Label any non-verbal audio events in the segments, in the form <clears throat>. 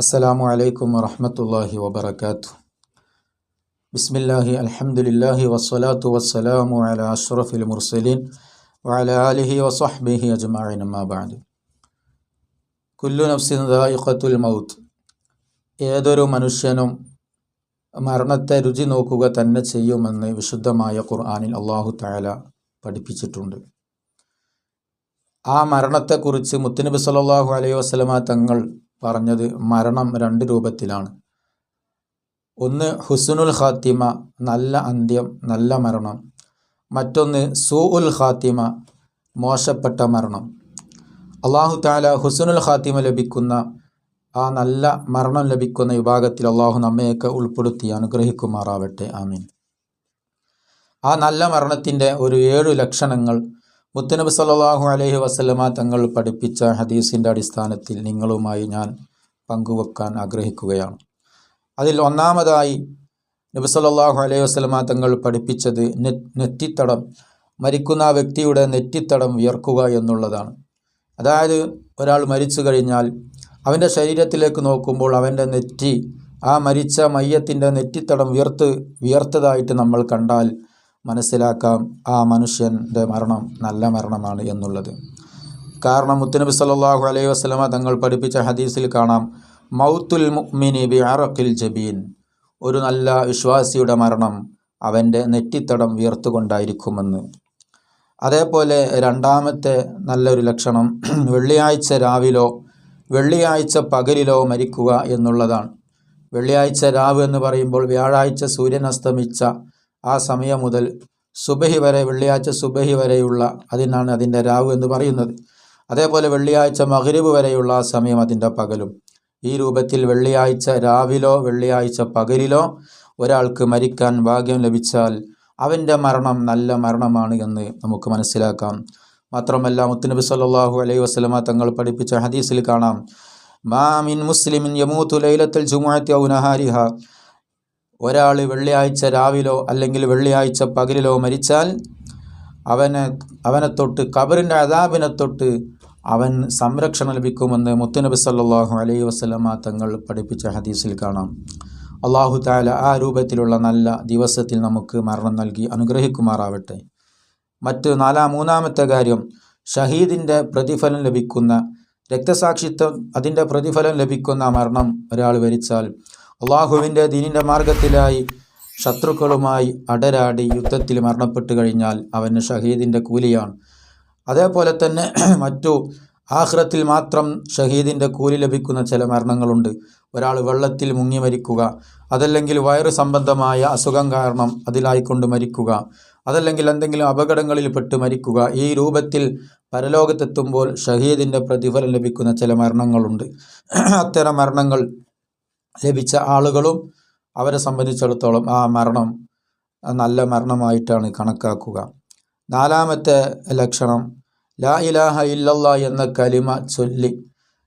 അസ്സലാമു അലൈക്കും വറഹ്മത്തുള്ളാഹി വബർക്കാത്തു ബിസ്മില്ലാഹി അൽഹംദുലില്ലാഹി വസ്സലാത്തു വസ്സലാമു അലാ അഷ്റഫിൽ മുർസലീൻ വഅലാ ആലിഹി വസഹ്ബിഹി അജ്മഈൻ അമ്മാ ബഅദ്. കുല്ലു നഫ്സിൻ ദായിഖത്തുൽ മൗത്ത്. ഏതൊരു മനുഷ്യനും മരണത്തെ രുചി നോക്കുക തന്നെ ചെയ്യുമെന്ന് വിശുദ്ധമായ ഖുർആനിൽ അള്ളാഹു തആല പഠിപ്പിച്ചിട്ടുണ്ട്. ആ മരണത്തെക്കുറിച്ച് മുത്തനബി സല്ലല്ലാഹു അലൈഹി വസല്ലമ തങ്ങൾ പറഞ്ഞത് മരണം രണ്ട് രൂപത്തിലാണ്. ഒന്ന് ഹുസ്നുൽ ഖാത്തിമ നല്ല അന്ത്യം നല്ല മരണം. മറ്റൊന്ന് സൂ ഉൽ ഖാത്തിമ മോശപ്പെട്ട മരണം. അള്ളാഹു താല ഹുസ്നുൽ ഖാത്തിമ ലഭിക്കുന്ന ആ നല്ല മരണം ലഭിക്കുന്ന വിഭാഗത്തിൽ അള്ളാഹു നമ്മയൊക്കെ ഉൾപ്പെടുത്തി അനുഗ്രഹിക്കുമാറാവട്ടെ. ആമീൻ. ആ നല്ല മരണത്തിന്റെ ഒരു ഏഴു ലക്ഷണങ്ങൾ മുത്തനബി സല്ലല്ലാഹു അലൈഹി വസല്ലമ തങ്ങൾ പഠിപ്പിച്ച ഹദീസിന്റെ അടിസ്ഥാനത്തിൽ നിങ്ങളുമായി ഞാൻ പങ്കുവെക്കാൻ ആഗ്രഹിക്കുകയാണ്. അതിൽ ഒന്നാമതായി നബി സല്ലല്ലാഹു അലൈഹി വസല്ലമ തങ്ങൾ പഠിപ്പിച്ചത് നെറ്റിത്തടം മരിക്കുന്ന വ്യക്തിയുടെ നെറ്റിത്തടം വിയർക്കുക എന്നുള്ളതാണ്. അതായത് ഒരാൾ മരിച്ചു കഴിഞ്ഞാൽ അവന്റെ ശരീരത്തിലേക്ക് നോക്കുമ്പോൾ അവന്റെ നെറ്റി ആ മരിച്ച മയ്യത്തിന്റെ നെറ്റിത്തടം വിയർത്ത് വിയർത്തതായിട്ട് നമ്മൾ കണ്ടാൽ മനസ്സിലാക്കാം ആ മനുഷ്യന്റെ മരണം നല്ല മരണമാണ് എന്നുള്ളത്. കാരണം മുത്തുനബി സല്ലല്ലാഹു അലൈഹി വസ്ലമ തങ്ങൾ പഠിപ്പിച്ച ഹദീസിൽ കാണാം മൗത്തുൽ മുഅ്മിനി ബി അറഖിൽ ജബീൻ. ഒരു നല്ല വിശ്വാസിയുടെ മരണം അവന്റെ നെറ്റിത്തടം ഉയർത്തുകൊണ്ടായിരിക്കുമെന്ന് അതേപോലെ രണ്ടാമത്തെ നല്ലൊരു ലക്ഷണം വെള്ളിയാഴ്ച രാവിലോ വെള്ളിയാഴ്ച പകലിലോ മരിക്കുക എന്നുള്ളതാണ്. വെള്ളിയാഴ്ച രാവ് എന്ന് പറയുമ്പോൾ വ്യാഴാഴ്ച സൂര്യൻ അസ്തമിച്ച ആ സമയം മുതൽ സുബഹി വരെ വെള്ളിയാഴ്ച സുബഹി വരെയുള്ള അതിനാണ് അതിന്റെ രാവ് എന്ന് പറയുന്നത്. അതേപോലെ വെള്ളിയാഴ്ച മഗ്രിബ് വരെയുള്ള ആ സമയം അതിന്റെ പകലും. ഈ രൂപത്തിൽ വെള്ളിയാഴ്ച രാവിലോ വെള്ളിയാഴ്ച പകലിലോ ഒരാൾക്ക് മരിക്കാൻ ഭാഗ്യം ലഭിച്ചാൽ അവന്റെ മരണം നല്ല മരണമാണ് എന്ന് നമുക്ക് മനസ്സിലാക്കാം. മാത്രമല്ല മുത്തുനബി സല്ലാഹു അലൈഹി വസ്ലമ തങ്ങൾ പഠിപ്പിച്ച ഹദീസിൽ കാണാം. മാമിൻ മുസ്ലിമിൻ യമൂത്തു ലൈലത്തുൽ നഹാരിഹ. ഒരാൾ വെള്ളിയാഴ്ച രാവിലോ അല്ലെങ്കിൽ വെള്ളിയാഴ്ച പകലിലോ മരിച്ചാൽ അവനെ അവനെ തൊട്ട് കബറിന്റെ അതാബിനെ തൊട്ട് അവൻ സംരക്ഷണം ലഭിക്കുമെന്ന് മുത്തുനബി സല്ലാഹു അലൈഹി വസ്ലമ തങ്ങൾ പഠിപ്പിച്ച ഹദീസിൽ കാണാം. അള്ളാഹു താല ആ രൂപത്തിലുള്ള നല്ല ദിവസത്തിൽ നമുക്ക് മരണം നൽകി അനുഗ്രഹിക്കുമാറാവട്ടെ. മറ്റ് നാലാം മൂന്നാമത്തെ കാര്യം ഷഹീദിന്റെ പ്രതിഫലം ലഭിക്കുന്ന രക്തസാക്ഷിത്വം അതിന്റെ പ്രതിഫലം ലഭിക്കുന്ന മരണം ഒരാൾ വരിച്ചാൽ അള്ളാഹുവിന്റെ ദീനിന്റെ മാർഗത്തിലായി ശത്രുക്കളുമായി അടരാടി യുദ്ധത്തിൽ മരണപ്പെട്ട് കഴിഞ്ഞാൽ അവന് ഷഹീദിന്റെ കൂലിയാണ്. അതേപോലെ തന്നെ <clears throat> മറ്റു ആഹ്റത്തിൽ മാത്രം ഷഹീദിന്റെ കൂലി ലഭിക്കുന്ന ചില മരണങ്ങളുണ്ട്. ഒരാൾ വെള്ളത്തിൽ മുങ്ങി മരിക്കുക അതല്ലെങ്കിൽ വയറു സംബന്ധമായ അസുഖം കാരണം അതിലായിക്കൊണ്ട് മരിക്കുക അതല്ലെങ്കിൽ എന്തെങ്കിലും അപകടങ്ങളിൽ പെട്ട് മരിക്കുക ഈ രൂപത്തിൽ പരലോകത്തെത്തുമ്പോൾ ഷഹീദിന്റെ പ്രതിഫലം ലഭിക്കുന്ന ചില മരണങ്ങളുണ്ട്. <clears throat> അത്തരം മരണങ്ങൾ ലഭിച്ച ആളുകളും അവരെ സംബന്ധിച്ചിടത്തോളം ആ മരണം നല്ല മരണമായിട്ടാണ് കണക്കാക്കുക. നാലാമത്തെ ലക്ഷണം ലാ ഇലാഹ ഇല്ലല്ല എന്ന കലിമ ചൊല്ലി.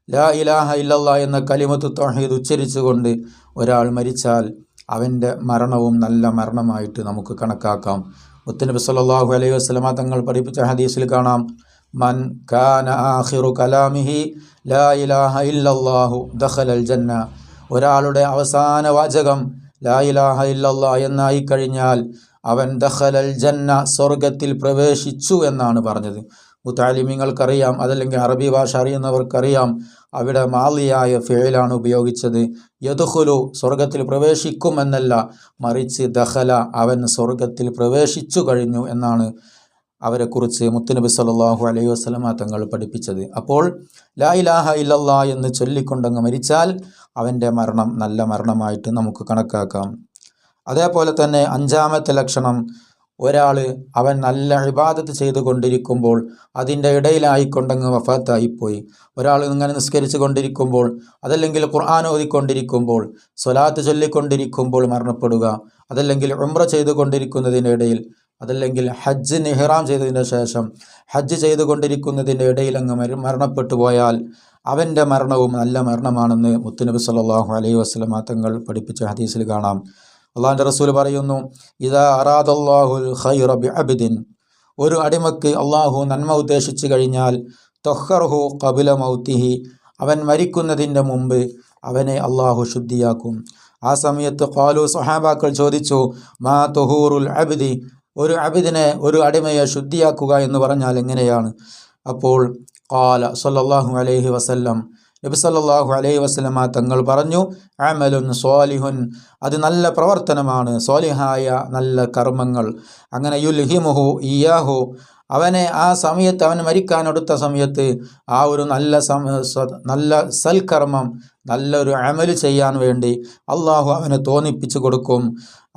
ലാ ഇലാഹ ഇല്ലല്ല എന്ന കലിമത്ത് തൊഹീദ് ഉച്ചരിച്ചുകൊണ്ട് ഒരാൾ മരിച്ചാൽ അവന്റെ മരണവും നല്ല മരണമായിട്ട് നമുക്ക് കണക്കാക്കാം. മുത്തനബി സല്ലല്ലാഹു അലൈഹി വസ്ലമ തങ്ങൾ പഠിപ്പിച്ച ഹദീസിൽ കാണാം. മൻ കാന ആഹിറു കലാമിഹി ലാ ഇലാഹ ഇല്ലല്ലാഹു ദഖലൽ ജന്ന. ഒരാളുടെ അവസാന വാചകം ലായിലാഹ ഇല്ലല്ലാ എന്നായി കഴിഞ്ഞാൽ അവൻ ദഹലൽ ജന്ന സ്വർഗത്തിൽ പ്രവേശിച്ചു എന്നാണ് പറഞ്ഞത്. മുത്താലിമിങ്ങൾക്കറിയാം അതല്ലെങ്കിൽ അറബി ഭാഷ അറിയുന്നവർക്കറിയാം അവിടെ മാലിയായ ഫേലാണ് ഉപയോഗിച്ചത്. യദുഹുലു സ്വർഗത്തിൽ പ്രവേശിക്കുമെന്നല്ല മറിച്ച് ദഹല അവൻ സ്വർഗത്തിൽ പ്രവേശിച്ചു കഴിഞ്ഞു എന്നാണ് അവരെക്കുറിച്ച് മുത്തുനബി സല്ലല്ലാഹു അലൈഹി വസല്ലമ തങ്ങൾ പഠിപ്പിച്ചത്. അപ്പോൾ ലാ ഇലാഹ ഇല്ലല്ലാ എന്ന് ചൊല്ലിക്കൊണ്ടങ്ങ് മരിച്ചാൽ അവന്റെ മരണം നല്ല മരണമായിട്ട് നമുക്ക് കണക്കാക്കാം. അതേപോലെ തന്നെ അഞ്ചാമത്തെ ലക്ഷണം ഒരാൾ അവൻ നല്ല ഇബാദത്ത് ചെയ്തുകൊണ്ടിരിക്കുമ്പോൾ അതിന്റെ ഇടയിലായിക്കൊണ്ടങ്ങ് വഫാത്തായിപ്പോയി. ഒരാൾ ഇങ്ങനെ നിസ്കരിച്ചു കൊണ്ടിരിക്കുമ്പോൾ അതല്ലെങ്കിൽ ഖുർആൻ ഓതിക്കൊണ്ടിരിക്കുമ്പോൾ സ്വലാത്ത് ചൊല്ലിക്കൊണ്ടിരിക്കുമ്പോൾ മരണപ്പെടുക അതല്ലെങ്കിൽ ഉംറ ചെയ്തുകൊണ്ടിരിക്കുന്നതിന്റെ ഇടയിൽ അതല്ലെങ്കിൽ ഹജ്ജ് നിഹ്റാം ചെയ്തതിന് ശേഷം ഹജ്ജ് ചെയ്തുകൊണ്ടിരിക്കുന്നതിന്റെ ഇടയിൽ അങ്ങ് മരണപ്പെട്ടു പോയാൽ അവന്റെ മരണവും നല്ല മരണമാണെന്ന് മുത്തുനബി സല്ലല്ലാഹു അലൈഹി വസല്ലമ തങ്ങൾ പഠിപ്പിച്ച ഹദീസിൽ കാണാം. അള്ളാഹിന്റെ റസൂൽ പറയുന്നു ഇതാ അറാദല്ലാഹുൽ ഖൈറ ബി അബിദിൻ ഒരു അടിമക്ക് അള്ളാഹു നന്മ ഉദ്ദേശിച്ചു കഴിഞ്ഞാൽ തൊഹർഹു കബില മൗത്തിഹി അവൻ മരിക്കുന്നതിന്റെ മുമ്പ് അവനെ അള്ളാഹു ശുദ്ധിയാക്കും. ആ സമയത്ത് ഖാലു സഹാബാക്കൾ ചോദിച്ചു മാ തൊഹൂറുൽ അബ്ദി? ഒരു അബിദിനെ ഒരു അടിമയെ ശുദ്ധിയാക്കുക എന്ന് പറഞ്ഞാൽ എങ്ങനെയാണ്? അപ്പോൾ കാല സല്ലാഹു അലൈഹി വസല്ലം നബി സല്ലാഹു അലൈഹി വസ്ലമ തങ്ങൾ പറഞ്ഞു അമലുൻ സ്വാലിഹുൻ അത് നല്ല പ്രവർത്തനമാണ് സ്വാലിഹായ നല്ല കർമ്മങ്ങൾ. അങ്ങനെ യുൽഹിമുഹു ഇയാഹു അവനെ ആ സമയത്ത് അവൻ മരിക്കാനടുത്ത സമയത്ത് ആ ഒരു നല്ല നല്ല സൽക്കർമ്മം നല്ലൊരു അമൽ ചെയ്യാൻ വേണ്ടി അള്ളാഹു അവനെ തോന്നിപ്പിച്ചു കൊടുക്കും.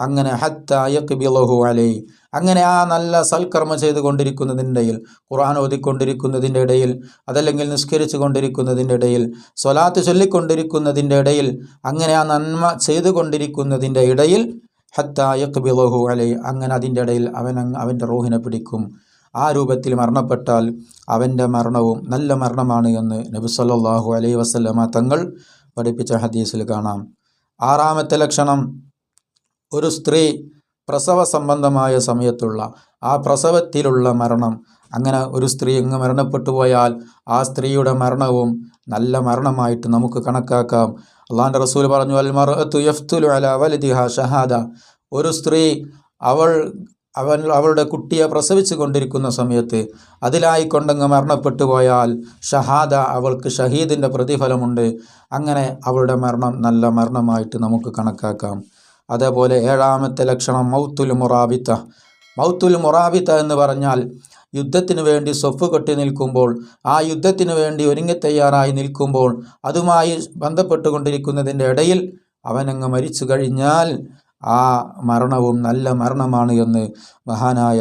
അങ്ങനെ ഹത്ത യക്ബിലഹു അലൈ അങ്ങനെ ആ നല്ല സൽക്കർമ്മം ചെയ്തുകൊണ്ടിരിക്കുന്നതിന്റെ ഇടയിൽ ഖുർആൻ ഓതിക്കൊണ്ടിരിക്കുന്നതിന്റെ ഇടയിൽ അതല്ലെങ്കിൽ നിസ്കരിച്ചു കൊണ്ടിരിക്കുന്നതിന്റെ ഇടയിൽ സ്വലാത്ത് ചൊല്ലിക്കൊണ്ടിരിക്കുന്നതിന്റെ ഇടയിൽ അങ്ങനെ ആ നന്മ ചെയ്തുകൊണ്ടിരിക്കുന്നതിന്റെ ഇടയിൽ ഹത്ത യക്ബിലഹു അലൈ അങ്ങനെ അതിന്റെ ഇടയിൽ അവൻ അവന്റെ റൂഹിനെ പിടിക്കും. ആ രൂപത്തിൽ മരണപ്പെട്ടാൽ അവന്റെ മരണവും നല്ല മരണമാണ് എന്ന് നബി സല്ലല്ലാഹു അലൈഹി വസല്ലമ തങ്ങൾ പഠിപ്പിച്ച ഹദീസിൽ കാണാം. ആറാമത്തെ ലക്ഷണം ഒരു സ്ത്രീ പ്രസവ സംബന്ധമായ സമയത്തുള്ള ആ പ്രസവത്തിലുള്ള മരണം. അങ്ങനെ ഒരു സ്ത്രീ അങ്ങ് മരണപ്പെട്ടു പോയാൽ ആ സ്ത്രീയുടെ മരണവും നല്ല മരണമായിട്ട് നമുക്ക് കണക്കാക്കാം. അള്ളാഹാന്റെ റസൂൽ പറഞ്ഞു ഷഹാദ. ഒരു സ്ത്രീ അവൾ അവൻ അവളുടെ കുട്ടിയെ പ്രസവിച്ചു കൊണ്ടിരിക്കുന്ന സമയത്ത് അതിലായിക്കൊണ്ടങ്ങ് മരണപ്പെട്ടു പോയാൽ ഷഹാദ അവൾക്ക് ഷഹീദിന്റെ പ്രതിഫലമുണ്ട്. അങ്ങനെ അവളുടെ മരണം നല്ല മരണമായിട്ട് നമുക്ക് കണക്കാക്കാം. അതേപോലെ ഏഴാമത്തെ ലക്ഷണം മൗത്തുൽ മുറാബിത്ത മൗത്തുൽ മുറാബിത്ത എന്ന് പറഞ്ഞാൽ യുദ്ധത്തിന് വേണ്ടി സ്വഫ് കെട്ടി നിൽക്കുമ്പോൾ ആ യുദ്ധത്തിന് വേണ്ടി ഒരുങ്ങി തയ്യാറായി നിൽക്കുമ്പോൾ അതുമായി ബന്ധപ്പെട്ടുകൊണ്ടിരിക്കുന്നതിന്റെ ഇടയിൽ അവനങ്ങ് മരിച്ചു കഴിഞ്ഞാൽ ആ മരണവും നല്ല മരണമാണ് എന്ന് മഹാനായ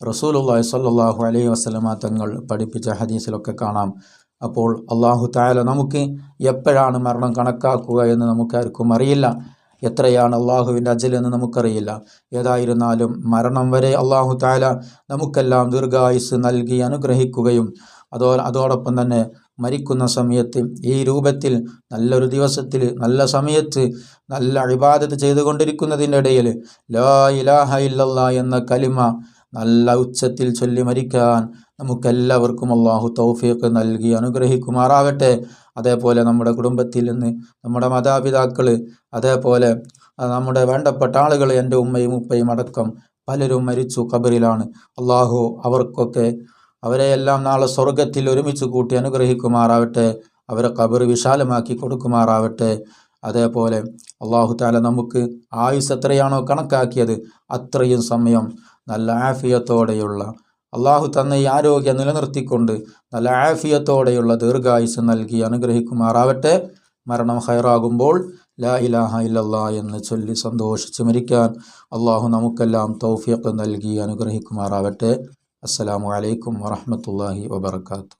റസൂലുള്ളാഹി സ്വല്ലല്ലാഹു അലൈഹി വസല്ലമ തങ്ങൾ പഠിപ്പിച്ച ഹദീസിലൊക്കെ കാണാം. അപ്പോൾ അള്ളാഹു താല നമുക്ക് എപ്പോഴാണ് മരണം കണക്കാക്കുക എന്ന് നമുക്കാർക്കും അറിയില്ല. എത്രയാണ് അള്ളാഹുവിന്റെ അജൽ എന്ന് നമുക്കറിയില്ല. ഏതായിരുന്നാലും മരണം വരെ അള്ളാഹു താല നമുക്കെല്ലാം ദീർഘായുസ് നൽകി അനുഗ്രഹിക്കുകയും അതോ അതോടൊപ്പം തന്നെ മരിക്കുന്ന സമയത്ത് ഈ രൂപത്തിൽ നല്ലൊരു ദിവസത്തിൽ നല്ല സമയത്ത് നല്ല അഴിബാദത്ത് ചെയ്തുകൊണ്ടിരിക്കുന്നതിന്റെ ഇടയിൽ ലാ ഇലാഹ ഇല്ലല്ലാ എന്ന കലിമ നല്ല ഉച്ചത്തിൽ ചൊല്ലി മരിക്കാൻ നമുക്കെല്ലാവർക്കും അള്ളാഹു തൗഫീഖ് നൽകി അനുഗ്രഹിക്കുമാറാകട്ടെ. അതേപോലെ നമ്മുടെ കുടുംബത്തിൽ നിന്ന് നമ്മുടെ മാതാപിതാക്കൾ അതേപോലെ നമ്മുടെ വേണ്ടപ്പെട്ട ആളുകൾ എന്റെ ഉമ്മയും ഉപ്പയും അടക്കം പലരും മരിച്ചു കബറിലാണ് അള്ളാഹു അവർക്കൊക്കെ അവരെയെല്ലാം നാളെ സ്വർഗത്തിൽ ഒരുമിച്ച് കൂട്ടി അനുഗ്രഹിക്കുമാറാവട്ടെ. അവരെ കബർ വിശാലമാക്കി കൊടുക്കുമാറാവട്ടെ. അതേപോലെ അള്ളാഹു താല നമുക്ക് ആയുസ് എത്രയാണോ കണക്കാക്കിയത് അത്രയും സമയം നല്ല ആഫിയത്തോടെയുള്ള അള്ളാഹു തന്ന ഈ ആരോഗ്യം നിലനിർത്തിക്കൊണ്ട് നല്ല ആഫിയത്തോടെയുള്ള ദീർഘായുസ് നൽകി അനുഗ്രഹിക്കുമാറാവട്ടെ. മരണം ഹൈറാകുമ്പോൾ ലാ ഇലാഹ ഇല്ലല്ലാ എന്ന് ചൊല്ലി സന്തോഷിച്ച് മരിക്കാൻ അള്ളാഹു നമുക്കെല്ലാം തൗഫീഖ് നൽകി അനുഗ്രഹിക്കുമാറാവട്ടെ. അസ്സലാമു അലൈക്കും വറഹ്മത്തുള്ളാഹി വബർക്കാത്തു